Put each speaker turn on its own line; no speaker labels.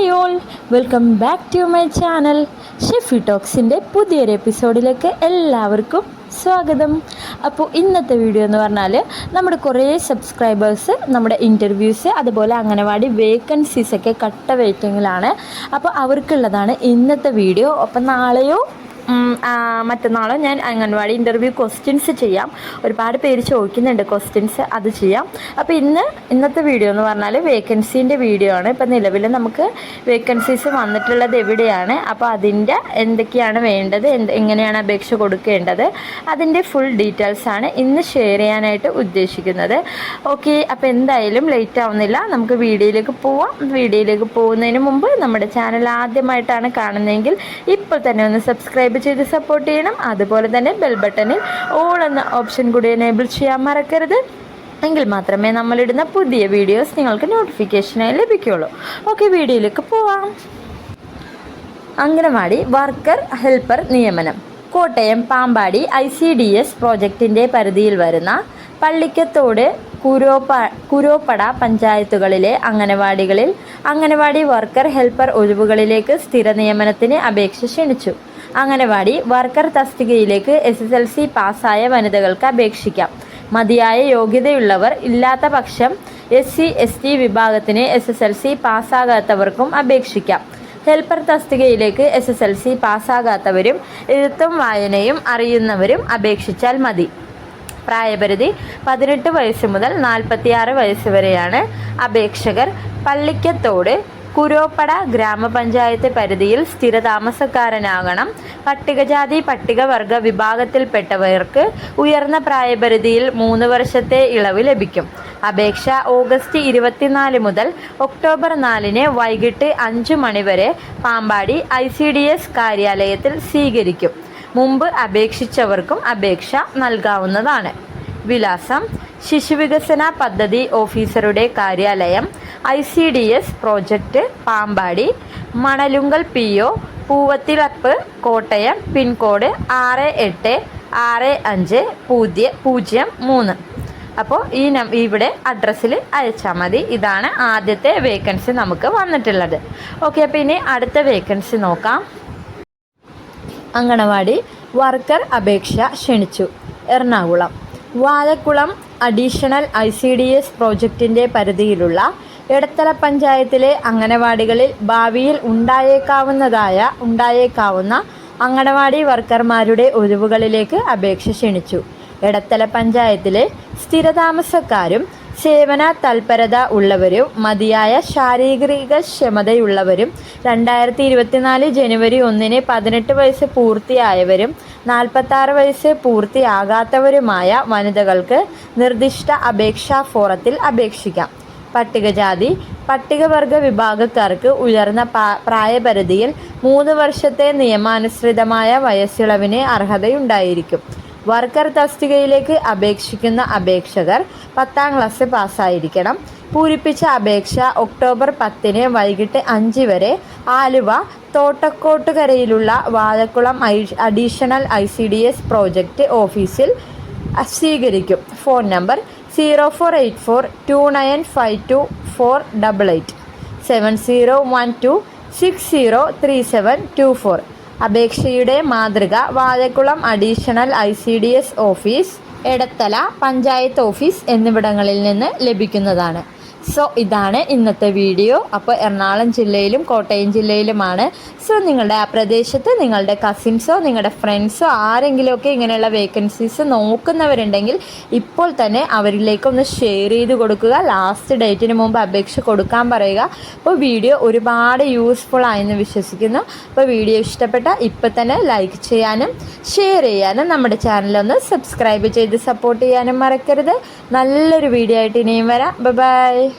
Hi all. Welcome back to my channel. Shefi ടോക്സിന്റെ പുതിയൊരു എപ്പിസോഡിലേക്ക് എല്ലാവർക്കും സ്വാഗതം. അപ്പോൾ ഇന്നത്തെ വീഡിയോ എന്ന് പറഞ്ഞാൽ നമ്മുടെ കുറേ സബ്സ്ക്രൈബേഴ്സ് നമ്മുടെ ഇന്റർവ്യൂസ് അതുപോലെ അംഗനവാടി വേക്കൻസീസൊക്കെ കട്ട വെയിറ്റിങ്ങിലാണ് അപ്പോൾ അവർക്കുള്ളതാണ് ഇന്നത്തെ വീഡിയോ. അപ്പം നാളെയോ മറ്റന്നാളോ ഞാൻ അംഗൻവാടി ഇന്റർവ്യൂ ക്വസ്റ്റ്യൻസ് ചെയ്യാം. ഒരുപാട് പേര് ചോദിക്കുന്നുണ്ട് ക്വസ്റ്റ്യൻസ് അത് ചെയ്യാം. അപ്പോൾ ഇന്ന് ഇന്നത്തെ വീഡിയോ എന്ന് പറഞ്ഞാൽ വേക്കൻസീന്റെ വീഡിയോ ആണ്. ഇപ്പം നിലവിൽ നമുക്ക് വേക്കൻസീസ് വന്നിട്ടുള്ളത് എവിടെയാണ്? അപ്പോൾ അതിന്റെ എന്തൊക്കെയാണ് വേണ്ടത്? എന്ത് എങ്ങനെയാണ് അപേക്ഷ കൊടുക്കേണ്ടത്? അതിന്റെ ഫുൾ ഡീറ്റെയിൽസ് ആണ് ഇന്ന് ഷെയർ ചെയ്യാനായിട്ട് ഉദ്ദേശിക്കുന്നത്. ഓക്കെ അപ്പോൾ എന്തായാലും ലേറ്റ് ആവുന്നില്ല. നമുക്ക് വീഡിയോയിലേക്ക് പോവാം. വീഡിയോയിലേക്ക് പോകുന്നതിന് മുമ്പ് നമ്മുടെ ചാനൽ ആദ്യമായിട്ടാണ് കാണുന്നതെങ്കിൽ ഇപ്പോൾ തന്നെ ഒന്ന് സബ്സ്ക്രൈബ് ചെയ്ത് സപ്പോർട്ട് ചെയ്യണം. അതുപോലെ തന്നെ ബെൽ ബട്ടണിൽ ഓൾ എന്ന ഓപ്ഷൻ കൂടി എനേബിൾ ചെയ്യാൻ മറക്കരുത്. എങ്കിൽ മാത്രമേ നമ്മളിടുന്ന പുതിയ വീഡിയോസ് നിങ്ങൾക്ക് നോട്ടിഫിക്കേഷനായി ലഭിക്കുകയുള്ളൂ ഓക്കെ വീഡിയോയിലേക്ക് പോവാം. അംഗനവാടി വർക്കർ ഹെൽപ്പർ നിയമനം. Kottayam Pampady I C D S പ്രോജക്റ്റിന്റെ പരിധിയിൽ വരുന്ന പള്ളിക്കത്തോട് കുരോപ്പ കുരോപ്പട പഞ്ചായത്തുകളിലെ അംഗനവാടികളിൽ അംഗനവാടി വർക്കർ ഹെൽപ്പർ ഒഴിവുകളിലേക്ക് സ്ഥിര നിയമനത്തിന് അപേക്ഷ ക്ഷണിച്ചു. അംഗനവാടി വർക്കർ തസ്തികയിലേക്ക് എസ് എസ് എൽ സി പാസ്സായ വനിതകൾക്ക് അപേക്ഷിക്കാം. മതിയായ യോഗ്യതയുള്ളവർ ഇല്ലാത്ത പക്ഷം എസ് സി എസ് ടി വിഭാഗത്തിന് എസ് എസ് എൽ സി പാസ്സാകാത്തവർക്കും അപേക്ഷിക്കാം. ഹെൽപ്പർ തസ്തികയിലേക്ക് എസ് എസ് എൽ സി പാസ്സാകാത്തവരും എഴുത്തും വായനയും അറിയുന്നവരും അപേക്ഷിച്ചാൽ മതി. പ്രായപരിധി പതിനെട്ട് വയസ്സ് മുതൽ നാൽപ്പത്തിയാറ് വയസ്സ് വരെയാണ്. അപേക്ഷകർ പള്ളിക്കത്തോട് കുരോപ്പട ഗ്രാമപഞ്ചായത്ത് പരിധിയിൽ സ്ഥിരതാമസക്കാരനാകണം. പട്ടികജാതി പട്ടികവർഗ വിഭാഗത്തിൽപ്പെട്ടവർക്ക് ഉയർന്ന പ്രായപരിധിയിൽ മൂന്ന് വർഷത്തെ ഇളവ് ലഭിക്കും. അപേക്ഷ ഓഗസ്റ്റ് ഇരുപത്തിനാല് മുതൽ ഒക്ടോബർ നാലിന് വൈകിട്ട് അഞ്ച് മണിവരെ Pampady I C D S കാര്യാലയത്തിൽ സ്വീകരിക്കും. മുമ്പ് അപേക്ഷിച്ചവർക്കും അപേക്ഷ നൽകാവുന്നതാണ്. വിലാസം ശിശുവികസന പദ്ധതി ഓഫീസറുടെ കാര്യാലയം I C D S project Pampady Manalunkal P O Poovathilappu Kottayam pincode ആറ് എട്ട് ആറ് അഞ്ച് പൂജ്യ പൂജ്യം മൂന്ന്. അപ്പോൾ ഈ നം ഇവിടെ അഡ്രസ്സിൽ അയച്ചാൽ മതി. ഇതാണ് ആദ്യത്തെ വേക്കൻസി നമുക്ക് വന്നിട്ടുള്ളത്. ഓക്കെ അപ്പോൾ ഇനി അടുത്ത വേക്കൻസി നോക്കാം. അങ്കണവാടി വർക്കർ അപേക്ഷ ക്ഷണിച്ചു. Ernakulam. Vazhakulam additional I C D S പ്രോജക്റ്റിന്റെ പരിധിയിലുള്ള എടത്തല പഞ്ചായത്തിലെ അംഗനവാടികളിൽ ഭാവിയിൽ ഉണ്ടായേക്കാവുന്നതായ ഉണ്ടായേക്കാവുന്ന അംഗനവാടി വർക്കർമാരുടെ ഒഴിവുകളിലേക്ക് അപേക്ഷ ക്ഷണിച്ചു. എടത്തല പഞ്ചായത്തിലെ സ്ഥിരതാമസക്കാരും സേവന തൽപരത ഉള്ളവരും മതിയായ ശാരീരിക ക്ഷമതയുള്ളവരും രണ്ടായിരത്തി ഇരുപത്തിനാല് ജനുവരി ഒന്നിന് പതിനെട്ട് വയസ്സ് പൂർത്തിയായവരും നാൽപ്പത്താറ് വയസ്സ് പൂർത്തിയാകാത്തവരുമായ വനിതകൾക്ക് നിർദ്ദിഷ്ട അപേക്ഷാ ഫോറത്തിൽ അപേക്ഷിക്കാം. പട്ടികജാതി പട്ടികവർഗ വിഭാഗക്കാർക്ക് ഉയർന്ന പ്രായപരിധിയിൽ മൂന്ന് വർഷത്തെ നിയമാനുസൃതമായ വയസ്സിളവിന് അർഹതയുണ്ടായിരിക്കും. വർക്കർ തസ്തികയിലേക്ക് അപേക്ഷിക്കുന്ന അപേക്ഷകർ പത്താം ക്ലാസ് പാസ്സായിരിക്കണം. പൂരിപ്പിച്ച അപേക്ഷ ഒക്ടോബർ പത്തിന് വൈകിട്ട് അഞ്ച് വരെ Aluva തോട്ടക്കോട്ടുകരയിലുള്ള Vazhakulam additional I C D S project ഓഫീസിൽ സ്വീകരിക്കും. Phone number zero four eight four two nine five two four double eight seven zero one two six zero three seven two four അപേക്ഷയുടെ മാതൃക Vazhakulam additional I C D S office Edathala panchayat office എന്നിവിടങ്ങളിൽ നിന്ന് ലഭിക്കുന്നതാണ്. So ഇതാണ് ഇന്നത്തെ video അപ്പോൾ എറണാകുളം ജില്ലയിലും Kottayam ജില്ലയിലുമാണ്. So നിങ്ങളുടെ ആ പ്രദേശത്ത് നിങ്ങളുടെ കസിൻസോ നിങ്ങളുടെ ഫ്രണ്ട്സോ ആരെങ്കിലുമൊക്കെ ഇങ്ങനെയുള്ള വേക്കൻസീസ് നോക്കുന്നവരുണ്ടെങ്കിൽ ഇപ്പോൾ തന്നെ അവരിലേക്കൊന്ന് ഷെയർ ചെയ്ത് കൊടുക്കുക. ലാസ്റ്റ് ഡേറ്റിന് മുമ്പ് അപേക്ഷ കൊടുക്കാൻ പറയുക. അപ്പോൾ വീഡിയോ ഒരുപാട് യൂസ്ഫുൾ ആയെന്ന് വിശ്വസിക്കുന്നു. അപ്പോൾ വീഡിയോ ഇഷ്ടപ്പെട്ട ഇപ്പം തന്നെ ലൈക്ക് ചെയ്യാനും ഷെയർ ചെയ്യാനും നമ്മുടെ ചാനലൊന്ന് സബ്സ്ക്രൈബ് ചെയ്ത് സപ്പോർട്ട് ചെയ്യാനും മറക്കരുത്. നല്ലൊരു വീഡിയോ ആയിട്ട് ഇനിയും വരാം. ബൈ